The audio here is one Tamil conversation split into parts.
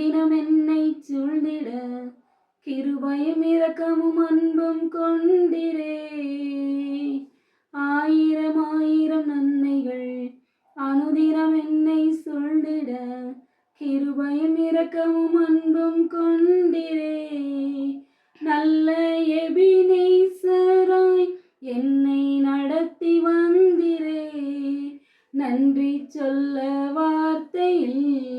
தினம் என்னை சூழ்ந்திட கிருபையும் இரக்கமும் அன்பும் கொண்டிரே ஆயிரம் ஆயிரம் நன்மைகள் அனுதினம் என்னை சூழ்ந்திட கிருபையும் இரக்கமும் அன்பும் கொண்டிரே நல்ல எபினேசராய் என்னை நடத்தி வந்திரே நன்றி சொல்ல வார்த்தையில்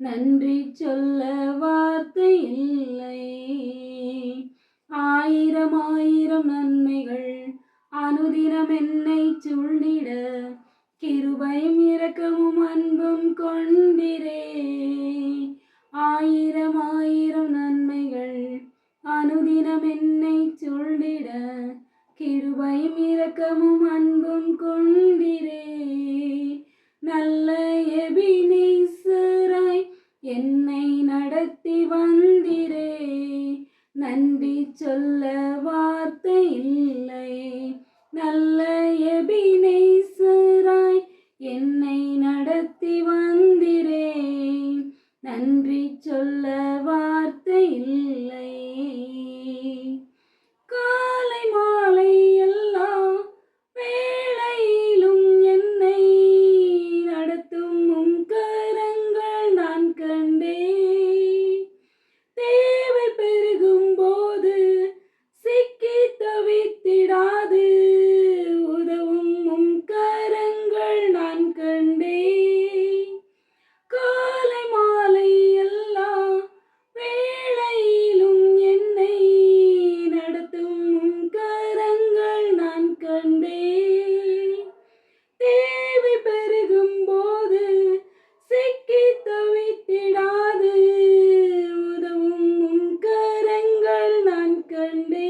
நன்றி சொல்ல வார்த்தை இல்லை. ஆயிரம் ஆயிரம் நன்மைகள் அனுதினம் என்னை சூழ்ந்திட. கிருபையும் இரக்கமும் அன்பும் கொண்டிரே. ஆயிரம் ஆயிரம் நன்மைகள் அனுதினம் என்னை சூழ்ந்திட. கிருபையும் இரக்கமும் அன்பும் கொண்டிரே. நல்ல எபினேசராய் என்னை நடத்தி வந்திரே. நன்றி சொல்ல வார்த்தை இல்லை. நல்ல couldn't be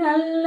நல்ல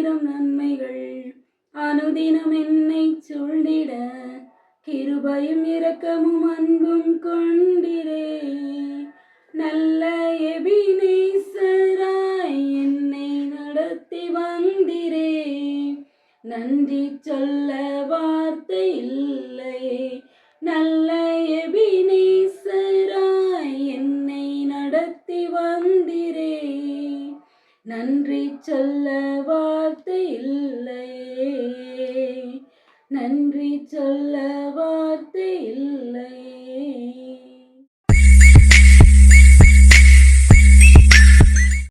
நன்றி சொல்ல வார்த்தை இல்லையே நன்றி சொல்ல வார்த்தை இல்லை